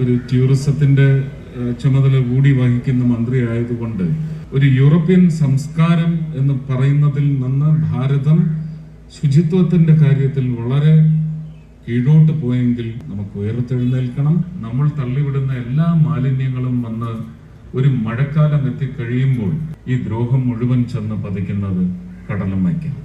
ഒരു ടൂറിസത്തിന്റെ ചുമതല കൂടി വഹിക്കുന്ന മന്ത്രി ആയതുകൊണ്ട് ഒരു യൂറോപ്യൻ സംസ്കാരം എന്ന് പറയുന്നതിൽ നിന്ന് ഭാരതം ശുചിത്വത്തിന്റെ കാര്യത്തിൽ വളരെ കീഴോട്ട് പോയെങ്കിൽ നമുക്ക് ഉയർത്തെഴുന്നേൽക്കണം. നമ്മൾ തള്ളിവിടുന്ന എല്ലാ മാലിന്യങ്ങളും വന്ന് ഒരു മഴക്കാലം എത്തിക്കഴിയുമ്പോൾ ഈ ദ്രോഹം മുഴുവൻ ചെന്ന് പതിക്കുന്നത് കടലമ്മയ്ക്കാണ്.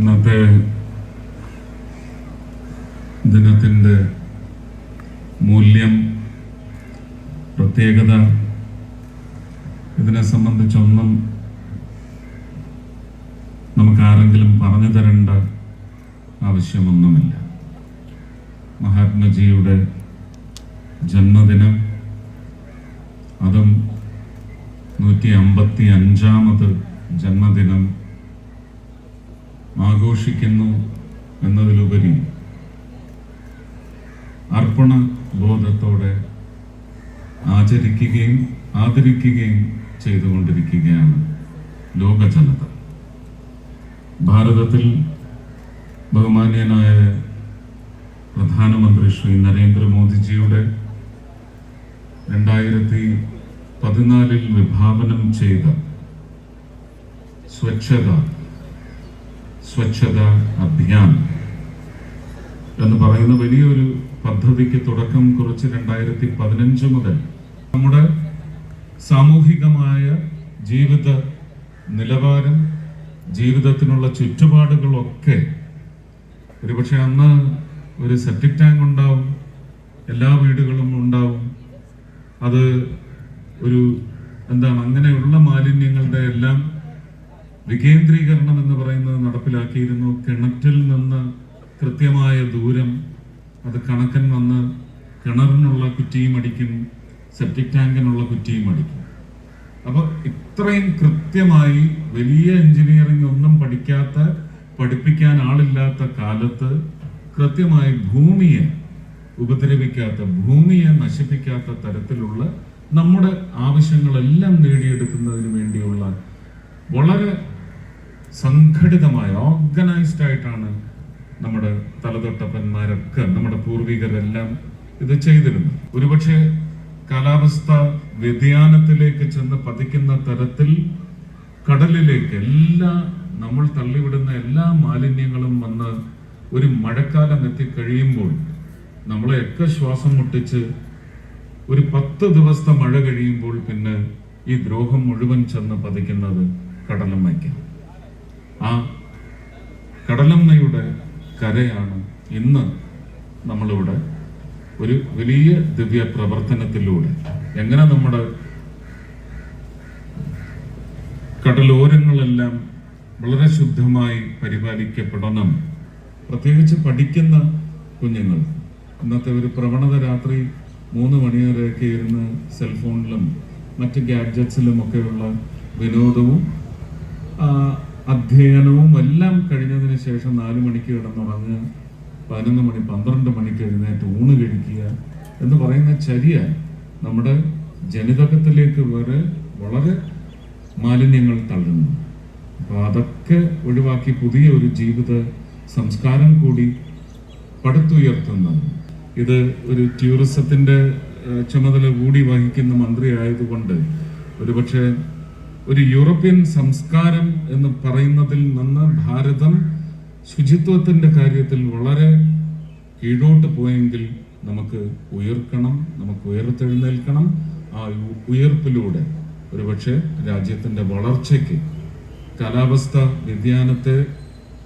ഇന്നത്തെ ദിനത്തിന്റെ മൂല്യം പ്രത്യേകത ഇതിനെ സംബന്ധിച്ചൊന്നും നമുക്ക് ആരെങ്കിലും പറഞ്ഞു തരേണ്ട ആവശ്യമൊന്നുമില്ല. മഹാത്മജിയുടെ ജന്മദിനം അതും നൂറ്റി അമ്പത്തി അഞ്ചാമത് ജന്മദിനം ആഘോഷിക്കുന്നു എന്നതിലുപരി അർപ്പണ ബോധത്തോടെ ആചരിക്കുകയും ആദരിക്കുകയും ചെയ്തുകൊണ്ടിരിക്കുകയാണ് ലോക ജനത ഭാരതത്തിൽ ബഹുമാന്യനായ പ്രധാനമന്ത്രി ശ്രീ നരേന്ദ്രമോദിജിയുടെ രണ്ടായിരത്തി പതിനാലിൽ വിഭാവനം ചെയ്ത സ്വച്ഛത സ്വച്ഛത അഭിയാൻ എന്ന് പറയുന്ന വലിയൊരു പദ്ധതിക്ക് തുടക്കം കുറിച്ച് രണ്ടായിരത്തി പതിനഞ്ച് മുതൽ നമ്മുടെ സാമൂഹികമായ ജീവിത നിലവാരം ജീവിതത്തിനുള്ള ചുറ്റുപാടുകളൊക്കെ. ഒരുപക്ഷെ അന്ന് ഒരു സെപ്റ്റിക് ടാങ്ക് ഉണ്ടാവും എല്ലാ വീടുകളും ഉണ്ടാവും. അത് ഒരു എന്താണ് അങ്ങനെയുള്ള മാലിന്യങ്ങളുടെ എല്ലാം വികേന്ദ്രീകരണം എന്ന് പറയുന്നത് നടപ്പിലാക്കിയിരുന്നു. കിണറ്റിൽ നിന്ന് കൃത്യമായ ദൂരം അത് കണക്കൻ വന്ന് കിണറിനുള്ള കുറ്റിയും അടിക്കും സെപ്റ്റിക് ടാങ്കിനുള്ള കുറ്റിയും അടിക്കും. അപ്പോൾ ഇത്രയും കൃത്യമായി വലിയ എഞ്ചിനീയറിംഗ് ഒന്നും പഠിക്കാത്ത പഠിപ്പിക്കാൻ ആളില്ലാത്ത കാലത്ത് കൃത്യമായി ഭൂമിയെ ഉപദ്രവിക്കാത്ത ഭൂമിയെ നശിപ്പിക്കാത്ത തരത്തിലുള്ള നമ്മുടെ ആവശ്യങ്ങളെല്ലാം നേടിയെടുക്കുന്നതിന് വേണ്ടിയുള്ള വളരെ സംഘടിതമായ ഓർഗനൈസ്ഡ് ആയിട്ടാണ് നമ്മുടെ തലതൊട്ടപ്പന്മാരൊക്കെ നമ്മുടെ പൂർവികരെല്ലാം ഇത് ചെയ്തിരുന്നു ഒരുപക്ഷെ കാലാവസ്ഥ വ്യതിയാനത്തിലേക്ക് ചെന്ന് പതിക്കുന്ന തരത്തിൽ കടലിലേക്ക് എല്ലാ നമ്മൾ തള്ളിവിടുന്ന എല്ലാ മാലിന്യങ്ങളും വന്ന് ഒരു മഴക്കാലം എത്തിക്കഴിയുമ്പോൾ നമ്മളെയൊക്കെ ശ്വാസം മുട്ടിച്ച് ഒരു പത്ത് ദിവസത്തെ മഴ കഴിയുമ്പോൾ പിന്നെ ഈ ദ്രോഹം മുഴുവൻ ചെന്ന് പതിക്കുന്നത് കടലമ്മയ്ക്കാണ്. ആ കടലമ്മയുടെ കരയാണ് ഇന്ന് നമ്മളിവിടെ ഒരു വലിയ ദിവ്യ പ്രവർത്തനത്തിലൂടെ. എങ്ങനെ നമ്മുടെ കടലോരങ്ങളെല്ലാം വളരെ ശുദ്ധമായി പരിപാലിക്കപ്പെടണം. പ്രത്യേകിച്ച് പഠിക്കുന്ന കുഞ്ഞുങ്ങൾ. ഇന്നത്തെ ഒരു പ്രവണത രാത്രി മൂന്ന് മണിവരെയൊക്കെ ഇരുന്ന് സെൽഫോണിലും മറ്റ് ഗാഡ്ജറ്റ്സിലും ഒക്കെയുള്ള വിനോദവും അധ്യയനവും എല്ലാം കഴിഞ്ഞതിന് ശേഷം നാല് മണിക്ക് കിടന്നുറങ്ങുക പതിനൊന്ന് മണി പന്ത്രണ്ട് മണിക്ക് എഴുന്നേറ്റ് ഊണ് കഴിക്കുക എന്ന് പറയുന്ന ചര്യ നമ്മുടെ ജനിതകത്തിലേക്ക് വരെ വളരെ മാലിന്യങ്ങൾ തള്ളുന്നു. അപ്പൊ അതൊക്കെ ഒഴിവാക്കി പുതിയ ഒരു ജീവിത സംസ്കാരം കൂടി പടുത്തുയർത്തുന്നത് ഇത് ഒരു ടൂറിസത്തിന്റെ ഏഹ്, ചുമതല കൂടി വഹിക്കുന്ന മന്ത്രി ആയതുകൊണ്ട് ഒരുപക്ഷെ ഒരു യൂറോപ്യൻ സംസ്കാരം എന്ന് പറയുന്നതിൽ നിന്ന് ഭാരതം ശുചിത്വത്തിന്റെ കാര്യത്തിൽ വളരെ കീഴോട്ട് പോയെങ്കിൽ നമുക്ക് ഉയർക്കണം നമുക്ക് ഉയർത്തെഴുന്നേൽക്കണം ആ ഉയർപ്പിലൂടെ. ഒരുപക്ഷെ രാജ്യത്തിന്റെ വളർച്ചയ്ക്ക് കാലാവസ്ഥ വ്യതിയാനത്തെ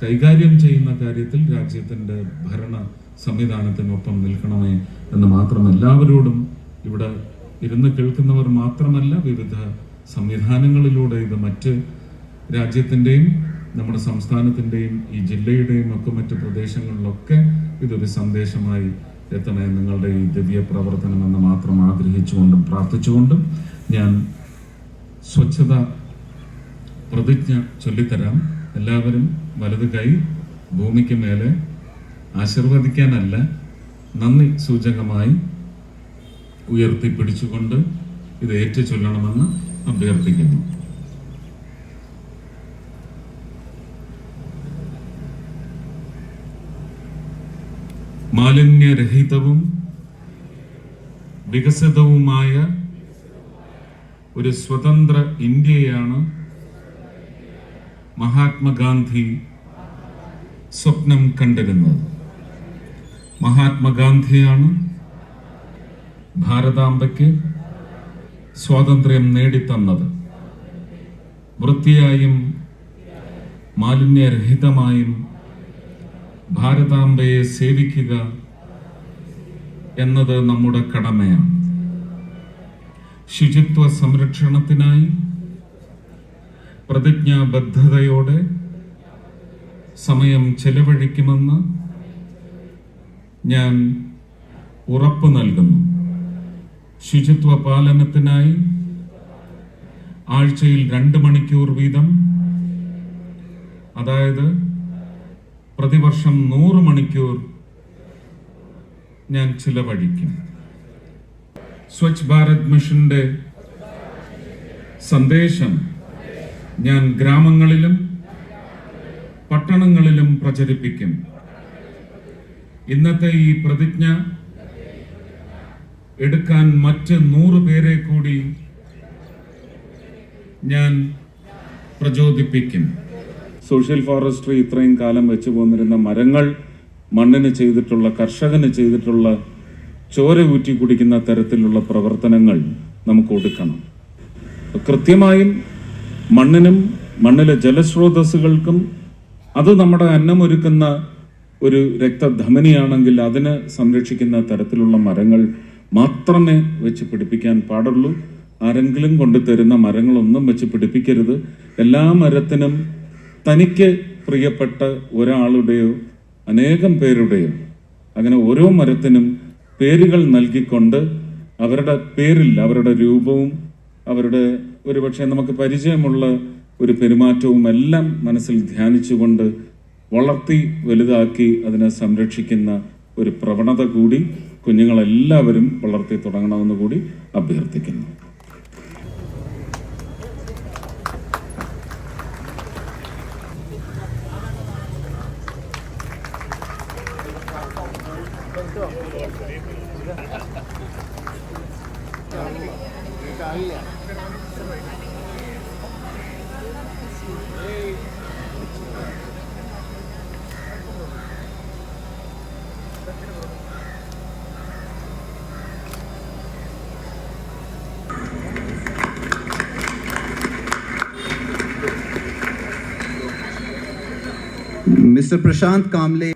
കൈകാര്യം ചെയ്യുന്ന കാര്യത്തിൽ രാജ്യത്തിന്റെ ഭരണ സംവിധാനത്തിനൊപ്പം നിൽക്കണമേ എന്ന് മാത്രം എല്ലാവരോടും ഇവിടെ ഇരുന്ന് കേൾക്കുന്നവർ മാത്രമല്ല വിവിധ സംവിധാനങ്ങളിലൂടെ ഇത് മറ്റ് രാജ്യത്തിന്റെയും നമ്മുടെ സംസ്ഥാനത്തിന്റെയും ഈ ജില്ലയുടെയും ഒക്കെ മറ്റ് പ്രദേശങ്ങളിലൊക്കെ ഇതൊരു സന്ദേശമായി എത്തണേ. നിങ്ങളുടെ ഈ ദിവ്യ പ്രവർത്തനം എന്ന് മാത്രം ആഗ്രഹിച്ചുകൊണ്ടും പ്രാർത്ഥിച്ചുകൊണ്ടും ഞാൻ സ്വച്ഛത പ്രതിജ്ഞ ചൊല്ലിത്തരാം. എല്ലാവരും വലത് കൈ ഭൂമിക്ക് മേലെ ആശീർവദിക്കാനല്ല നന്ദി സൂചകമായി ഉയർത്തിപ്പിടിച്ചുകൊണ്ട് ഇത് ഏറ്റു ചൊല്ലണമെന്ന് അഭ്യർത്ഥിക്കുന്നു മാലിന്യരഹിതവും വികസിതവുമായ ഒരു സ്വതന്ത്ര ഇന്ത്യയാണ് മഹാത്മാഗാന്ധി സ്വപ്നം കണ്ടിരുന്നത് മഹാത്മാഗാന്ധിയാണ് ഭാരതാംബയ്ക്ക് സ്വാതന്ത്ര്യം നേടിത്തന്നത്. വൃത്തിയായും മാലിന്യരഹിതമായും ഭാരതാംബയെ സേവിക്കുക എന്നത് നമ്മുടെ കടമയാണ്. ശുചിത്വ സംരക്ഷണത്തിനായി പ്രതിജ്ഞാബദ്ധതയോടെ സമയം ചെലവഴിക്കുമെന്ന് ഞാൻ ഉറപ്പ് നൽകുന്നു. ശുചിത്വ പാലനത്തിനായി ആഴ്ചയിൽ രണ്ട് മണിക്കൂർ വീതം അതായത് പ്രതിവർഷം നൂറ് മണിക്കൂർ ഞാൻ ചിലവഴിക്കും. സ്വച്ഛ് ഭാരത് മിഷന്റെ സന്ദേശം ഞാൻ ഗ്രാമങ്ങളിലും പട്ടണങ്ങളിലും പ്രചരിപ്പിക്കും. ഇന്നത്തെ ഈ പ്രതിജ്ഞ എടുക്കാൻ മറ്റ് നൂറ് പേരെ കൂടി ഞാൻ പ്രചോദിപ്പിക്കും. സോഷ്യൽ ഫോറസ്ട്രി ഇത്രയും കാലം വെച്ച് പോന്നിരുന്ന മരങ്ങൾ മണ്ണിന് ചെയ്തിട്ടുള്ള കർഷകന് ചെയ്തിട്ടുള്ള ചോര ഊറ്റി കുടിക്കുന്ന തരത്തിലുള്ള പ്രവർത്തനങ്ങൾ നമുക്ക് ഒടുക്കണം. കൃത്യമായും മണ്ണിനും മണ്ണിലെ ജലസ്രോതസ്സുകൾക്കും അത് നമ്മുടെ അന്നമൊരുക്കുന്ന ഒരു രക്തധമനിയാണെങ്കിൽ അതിനെ സംരക്ഷിക്കുന്ന തരത്തിലുള്ള മരങ്ങൾ മാത്രമേ വെച്ച് പിടിപ്പിക്കാൻ പാടുള്ളൂ. ആരെങ്കിലും കൊണ്ടു തരുന്ന മരങ്ങളൊന്നും വെച്ച് പിടിപ്പിക്കരുത്. എല്ലാ മരത്തിനും തനിക്ക് പ്രിയപ്പെട്ട ഒരാളുടെയോ അനേകം പേരുടെയോ അങ്ങനെ ഓരോ മരത്തിനും പേരുകൾ നൽകിക്കൊണ്ട് അവരുടെ പേരിൽ അവരുടെ രൂപവും അവരുടെ ഒരുപക്ഷെ നമുക്ക് പരിചയമുള്ള ഒരു പെരുമാറ്റവും എല്ലാം മനസ്സിൽ ധ്യാനിച്ചുകൊണ്ട് വളർത്തി വലുതാക്കി അതിനെ സംരക്ഷിക്കുന്ന ഒരു പ്രവണത കൂടി കുഞ്ഞുങ്ങളെല്ലാവരും വളർത്തി തുടങ്ങണമെന്ന് കൂടി അഭ്യർത്ഥിക്കുന്നു. मिस्टर प्रशांत कामले।